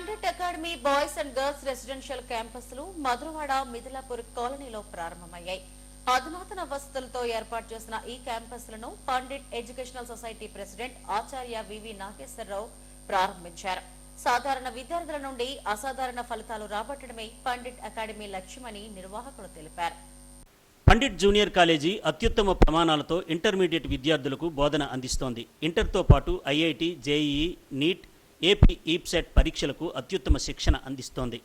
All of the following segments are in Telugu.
Pandit academy boys and girls residential క్యాంపస్లు Madhurawada Mithilapur కాలనీలో ప్రారంభమయ్యాయి. అధునాతన వసతులతో ఏర్పాటు చేసిన ఈ క్యాంపస్లను Pandit educational society president Acharya V V Nageswararao ప్రారంభించారు. సాధారణ విద్యార్థుల నుండి అసాధారణ ఫలితాలు రాబట్టడమే పండిట్ అకాడమీ లక్ష్యమని నిర్వాహకులు తెలిపారు. పండిట్ జూనియర్ కాలేజీ అత్యుత్తమ ప్రమాణాలతో ఇంటర్మీడియట్ విద్యార్థులకు బోధన అందిస్తోంది. ఇంటర్తో పాటు IIT JEE NEET AP EAPCET పరీక్షలకు అత్యుత్తమ శిక్షణ అందిస్తోంది.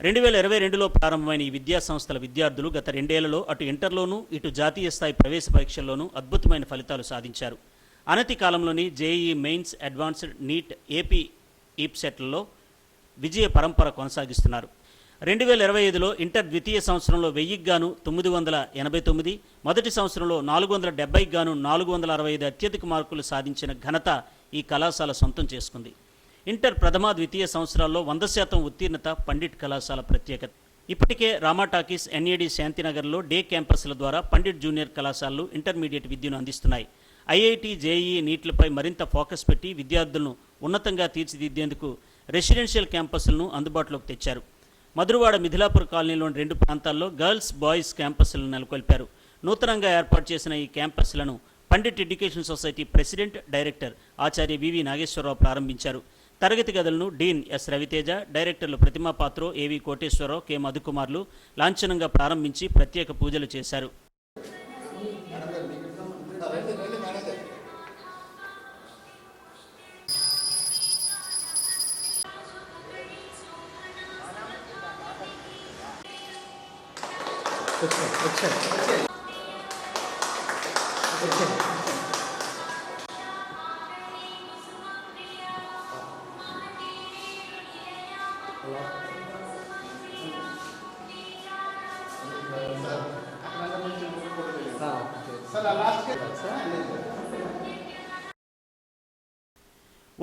రెండు వేల ఇరవై రెండులో ప్రారంభమైన ఈ విద్యా సంస్థల విద్యార్థులు గత రెండేళ్ళలో అటు ఇంటర్లోనూ ఇటు జాతీయ స్థాయి ప్రవేశ పరీక్షల్లోనూ అద్భుతమైన ఫలితాలు సాధించారు. అనతి కాలంలోని JEE mains advanced NEET AP ఈప్సెట్లలో విజయ పరంపర కొనసాగిస్తున్నారు. రెండు వేల ఇరవై ఐదులో ఇంటర్ ద్వితీయ సంవత్సరంలో వెయ్యికి గాను తొమ్మిది వందల ఎనభై తొమ్మిది మొదటి సంవత్సరంలో నాలుగు వందల డెబ్బైకి గాను నాలుగు వందల అరవై ఐదు అత్యధిక మార్కులు సాధించిన ఘనత ఈ కళాశాల సొంతం చేసుకుంది. ఇంటర్ ప్రథమ ద్వితీయ సంవత్సరాల్లో వంద శాతం ఉత్తీర్ణత పండిట్ కళాశాల ప్రత్యేకత. ఇప్పటికే రామా టాకీస్ ఎన్ఏడి శాంతినగర్లో డే క్యాంపస్ల ద్వారా పండిట్ జూనియర్ కళాశాలలు ఇంటర్మీడియట్ విద్యను అందిస్తున్నాయి. ఐఐటి జేఈఈ నీట్లపై మరింత ఫోకస్ పెట్టి విద్యార్థులను ఉన్నతంగా తీర్చిదిద్దేందుకు రెసిడెన్షియల్ క్యాంపస్లను అందుబాటులోకి తెచ్చారు. మధురవాడ మిథిలాపూర్ కాలనీలోని రెండు ప్రాంతాల్లో గర్ల్స్ బాయ్స్ క్యాంపస్లను నెలకొల్పారు. నూతనంగా ఏర్పాటు చేసిన ఈ క్యాంపస్లను Pandit education society president director Acharya V V Nageswararao ప్రారంభించారు. తరగతి గదులను డీన్ ఎస్ రవితేజ డైరెక్టర్లు ప్రతిమా పాత్రో ఏవి కోటేశ్వరరావు కె మధుకుమార్లు లాంఛనంగా ప్రారంభించి ప్రత్యేక పూజలు చేశారు. っちだよこ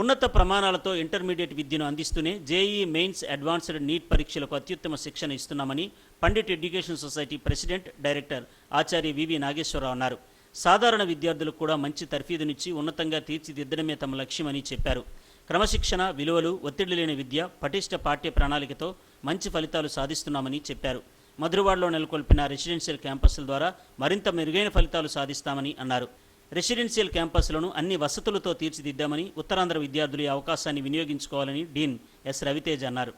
ఉన్నత ప్రమాణాలతో ఇంటర్మీడియట్ విద్యను అందిస్తూనే జేఈ మెయిన్స్ అడ్వాన్స్డ్ నీట్ పరీక్షలకు అత్యుత్తమ శిక్షణ ఇస్తున్నామని Pandit education society president director Acharya V V Nageswararao అన్నారు. సాధారణ విద్యార్థులకు కూడా మంచి తర్ఫీదునిచ్చి ఉన్నతంగా తీర్చిదిద్దడమే తమ లక్ష్యమని చెప్పారు. క్రమశిక్షణ విలువలు ఒత్తిడి లేని విద్య పటిష్ట పాఠ్య ప్రణాళికతో మంచి ఫలితాలు సాధిస్తున్నామని చెప్పారు. మధురవాడలో నెలకొల్పిన రెసిడెన్షియల్ క్యాంపస్ల ద్వారా మరింత మెరుగైన ఫలితాలు సాధిస్తామని అన్నారు. రెసిడెన్షియల్ క్యాంపస్లను అన్ని వసతులతో తీర్చిదిద్దామని ఉత్తరాంధ్ర విద్యార్థులు ఈ అవకాశాన్ని వినియోగించుకోవాలని డీన్ ఎస్ రవితేజ్ అన్నారు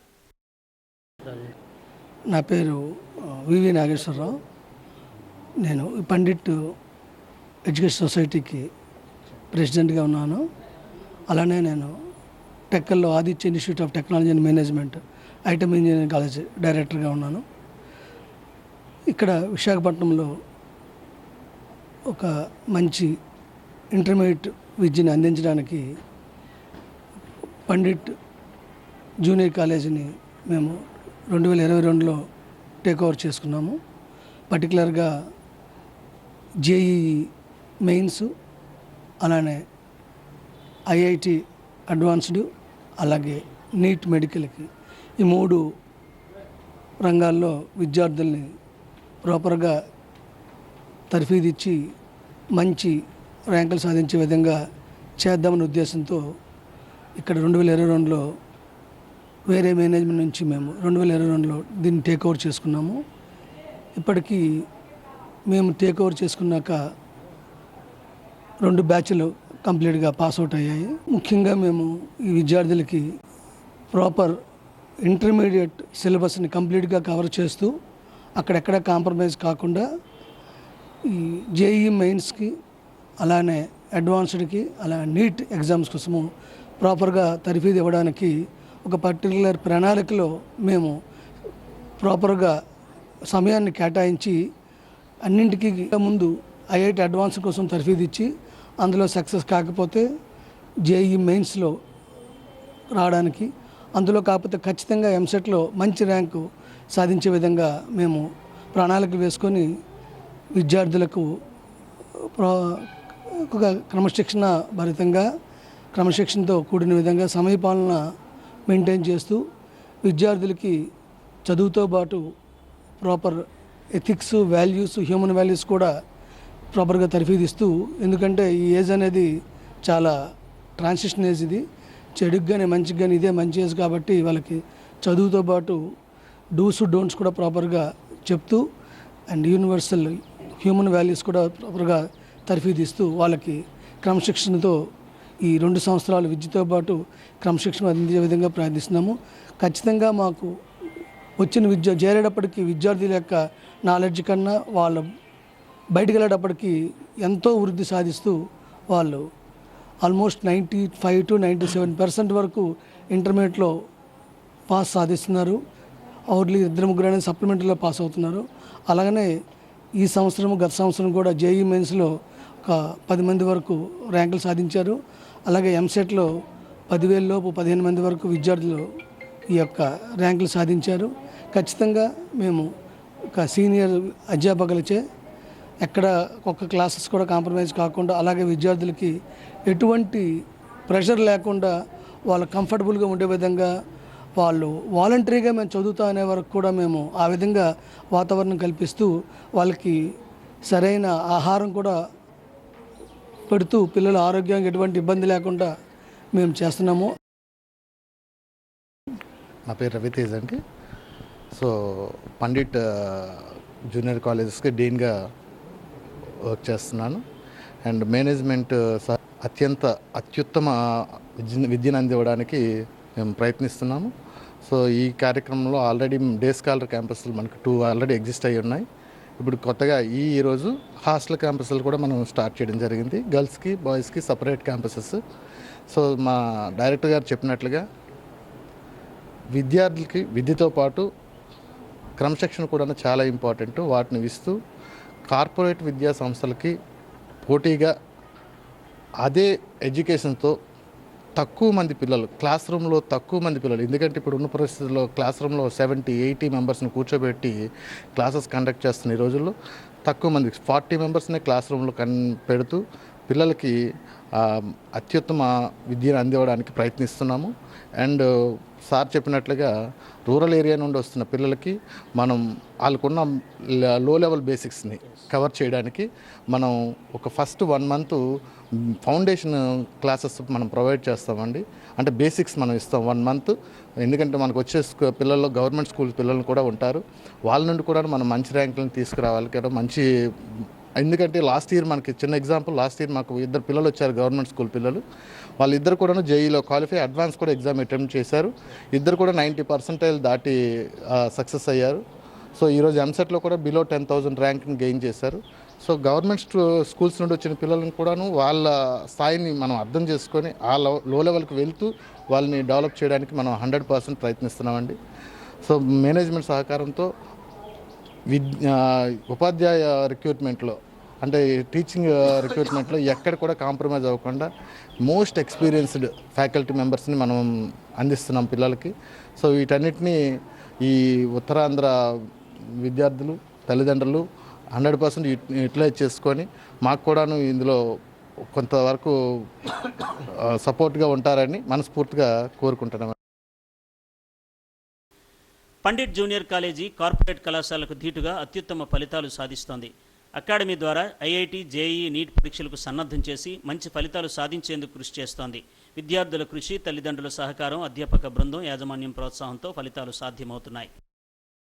నా పేరు వివి నాగేశ్వరరావు నేను పండిట్ ఎడ్యుకేషన్ సొసైటీకి ప్రెసిడెంట్గా ఉన్నాను అలానే నేను టెక్కల్లో Aditya institute of technology and management AITAM engineering college డైరెక్టర్గా ఉన్నాను ఇక్కడ విశాఖపట్నంలో ఒక మంచి ఇంటర్మీడియట్ విద్యను అందించడానికి పండిట్ జూనియర్ కాలేజీని మేము రెండు వేల ఇరవై రెండులో టేక్ ఓవర్ చేసుకున్నాము. పర్టికులర్గా జేఈఈ మెయిన్స్ అలానే ఐఐటి అడ్వాన్స్డ్ అలాగే నీట్ మెడికల్కి ఈ మూడు రంగాల్లో విద్యార్థుల్ని ప్రాపర్గా తర్ఫీదిచ్చి మంచి ర్యాంకులు సాధించే విధంగా చేద్దామనే ఉద్దేశంతో ఇక్కడ రెండు వేల ఇరవై రెండులో వేరే మేనేజ్మెంట్ నుంచి మేము రెండు వేల ఇరవై రెండులో దీన్ని టేక్ ఓవర్ చేసుకున్నాము. ఇప్పటికీ మేము టేక్ ఓవర్ చేసుకున్నాక రెండు బ్యాచ్లు కంప్లీట్గా పాస్ అవుట్ అయ్యాయి. ముఖ్యంగా మేము ఈ విద్యార్థులకి ప్రాపర్ ఇంటర్మీడియట్ సిలబస్ని కంప్లీట్గా కవర్ చేస్తూ అక్కడెక్కడ కాంప్రమైజ్ కాకుండా ఈ జేఈ మెయిన్స్కి అలానే అడ్వాన్స్డ్కి అలా నీట్ ఎగ్జామ్స్ కోసము ప్రాపర్గా తర్ఫీదు ఇవ్వడానికి ఒక పర్టికులర్ ప్రణాళికలో మేము ప్రాపర్గా సమయాన్ని కేటాయించి అన్నింటికి ముందు ఐఐటి అడ్వాన్స్ కోసం తర్ఫీదు ఇచ్చి అందులో సక్సెస్ కాకపోతే జేఈ మెయిన్స్లో రావడానికి అందులో కాకపోతే ఖచ్చితంగా ఎంసెట్లో మంచి ర్యాంకు సాధించే విధంగా మేము ప్రణాళిక వేసుకొని విద్యార్థులకు ఒక క్రమశిక్షణ భరితంగా క్రమశిక్షణతో కూడిన విధంగా సమయపాలన మెయింటైన్ చేస్తూ విద్యార్థులకి చదువుతో పాటు proper ethics values human values కూడా ప్రాపర్గా తర్ఫీదిస్తూ ఎందుకంటే ఈ ఏజ్ అనేది చాలా ట్రాన్సిషన్ ఏజ్ ఇది. చెడుకు కానీ మంచికి కానీ ఇదే మంచి ఏజ్ కాబట్టి వాళ్ళకి చదువుతో పాటు డూస్ డోంట్స్ కూడా ప్రాపర్గా చెప్తూ అండ్ యూనివర్సల్ హ్యూమన్ వాల్యూస్ కూడా ప్రాపర్గా తర్ఫీదిస్తూ వాళ్ళకి క్రమశిక్షణతో ఈ రెండు సంవత్సరాలు విద్యతో పాటు క్రమశిక్షణ అందించే విధంగా ప్రయత్నిస్తున్నాము. ఖచ్చితంగా మాకు వచ్చిన విద్య చేరేటప్పటికి విద్యార్థుల యొక్క నాలెడ్జ్ కన్నా వాళ్ళ బయటికి వెళ్ళేటప్పటికీ ఎంతో వృద్ధి సాధిస్తూ వాళ్ళు almost ninety five to ninety seven percent వరకు ఇంటర్మీడియట్లో పాస్ సాధిస్తున్నారు. అవర్లీ ఇద్దరు ముగ్గురు అనేది సప్లిమెంటరీలో పాస్ అవుతున్నారు. అలాగనే ఈ సంవత్సరం గత సంవత్సరం కూడా జేఈ మెయిన్స్లో ఒక పది మంది వరకు ర్యాంకులు సాధించారు. అలాగే ఎంసెట్లో పదివేల లోపు పదిహేను మంది వరకు విద్యార్థులు ఈ యొక్క ర్యాంకులు సాధించారు. ఖచ్చితంగా మేము ఒక సీనియర్ అధ్యాపకులచే ఎక్కడ ఒక్క క్లాసెస్ కూడా కాంప్రమైజ్ కాకుండా అలాగే విద్యార్థులకి ఎటువంటి ప్రెషర్ లేకుండా వాళ్ళు కంఫర్టబుల్గా ఉండే విధంగా వాళ్ళు వాలంటరీగా మేము చదువుతా అనే వరకు కూడా మేము ఆ విధంగా వాతావరణం కల్పిస్తూ వాళ్ళకి సరైన ఆహారం కూడా పెడుతూ పిల్లల ఆరోగ్యానికి ఎటువంటి ఇబ్బంది లేకుండా మేము చేస్తున్నాము. నా పేరు రవితేజ్ అండి. సో పండిట్ జూనియర్ కాలేజెస్కి డీన్గా వర్క్ చేస్తున్నాను. అండ్ మేనేజ్మెంట్ అత్యంత అత్యుత్తమ విద్య విద్యను అందివ్వడానికి మేము ప్రయత్నిస్తున్నాము. సో ఈ కార్యక్రమంలో ఆల్రెడీ డే స్కాలర్ క్యాంపస్లు మనకు టూ ఆల్రెడీ ఎగ్జిస్ట్ అయి ఉన్నాయి. ఇప్పుడు కొత్తగా ఈ రోజు హాస్టల్ క్యాంపస్లు కూడా మనం స్టార్ట్ చేయడం జరిగింది. గర్ల్స్కి బాయ్స్కి సపరేట్ క్యాంపసెస్. సో మా డైరెక్టర్ గారు చెప్పినట్లుగా విద్యార్థులకి విద్యతో పాటు క్రమశిక్షణ కూడా చాలా ఇంపార్టెంట్. వాటిని ఇస్తూ కార్పొరేట్ విద్యా సంస్థలకి పోటీగా అదే ఎడ్యుకేషన్తో తక్కువ మంది పిల్లలు క్లాస్ రూమ్లో తక్కువ మంది పిల్లలు ఎందుకంటే ఇప్పుడు ఉన్న పరిస్థితుల్లో క్లాస్ రూమ్లో సెవెంటీ ఎయిటీ మెంబర్స్ని కూర్చోబెట్టి క్లాసెస్ కండక్ట్ చేస్తున్న ఈ రోజుల్లో తక్కువ మంది ఫార్టీ మెంబర్స్నే క్లాస్ రూమ్లో కన్ పెడుతూ పిల్లలకి అత్యుత్తమ విద్యను అందివ్వడానికి ప్రయత్నిస్తున్నాము. అండ్ సార్ చెప్పినట్లుగా రూరల్ ఏరియా నుండి వస్తున్న పిల్లలకి మనం వాళ్ళకున్న లో లెవెల్ బేసిక్స్ని కవర్ చేయడానికి మనం ఒక first one month foundation classes మనం ప్రొవైడ్ చేస్తామండి. అంటే బేసిక్స్ మనం ఇస్తాం వన్ మంత్ ఎందుకంటే మనకు వచ్చే పిల్లలు పిల్లల్లో గవర్నమెంట్ స్కూల్ పిల్లలు కూడా ఉంటారు. వాళ్ళ నుండి కూడా మనం మంచి ర్యాంకులను తీసుకురావాలి కదా మంచి ఎందుకంటే లాస్ట్ ఇయర్ మనకి చిన్న ఎగ్జాంపుల్ లాస్ట్ ఇయర్ మాకు ఇద్దరు పిల్లలు వచ్చారు గవర్నమెంట్ స్కూల్ పిల్లలు. వాళ్ళిద్దరు కూడా జేఈలో క్వాలిఫై అడ్వాన్స్ కూడా ఎగ్జామ్ అటెంప్ట్ చేశారు. ఇద్దరు కూడా నైంటీ పర్సెంటైల్ దాటి సక్సెస్ అయ్యారు. సో ఈరోజు ఎంసెట్లో కూడా బిలో టెన్ థౌజండ్ ర్యాంక్ని గెయిన్ చేశారు. సో గవర్నమెంట్ స్కూల్స్ నుండి వచ్చిన పిల్లలను కూడాను వాళ్ళ స్థాయిని మనం అర్థం చేసుకొని ఆ లో లెవెల్కి వెళ్తూ వాళ్ళని డెవలప్ చేయడానికి మనం హండ్రెడ్ పర్సెంట్ ప్రయత్నిస్తున్నామండి. సో మేనేజ్మెంట్ సహకారంతో విద్ ఉపాధ్యాయ రిక్రూట్మెంట్లో అంటే టీచింగ్ రిక్రూట్మెంట్లో ఎక్కడ కూడా కాంప్రమైజ్ అవ్వకుండా మోస్ట్ ఎక్స్పీరియన్స్డ్ ఫ్యాకల్టీ మెంబర్స్ని మనం అందిస్తున్నాం పిల్లలకి. సో వీటన్నిటిని ఈ ఉత్తరాంధ్ర విద్యార్థులు తల్లిదండ్రులు హండ్రెడ్ పర్సెంట్ యూటిలైజ్ చేసుకొని మాకు కూడాను ఇందులో కొంతవరకు సపోర్ట్గా ఉంటారని మనస్ఫూర్తిగా కోరుకుంటున్నాం. పండిట్ జూనియర్ కాలేజీ కార్పొరేట్ కళాశాలకు ధీటుగా అత్యుత్తమ ఫలితాలు సాధిస్తోంది. అకాడమీ ద్వారా ఐఐటి జేఈ నీట్ పరీక్షలకు సన్నద్ధం చేసి మంచి ఫలితాలు సాధించేందుకు కృషి చేస్తోంది. విద్యార్థుల కృషి తల్లిదండ్రుల సహకారం అధ్యాపక బృందం యాజమాన్యం ప్రోత్సాహంతో ఫలితాలు సాధ్యమవుతున్నాయి.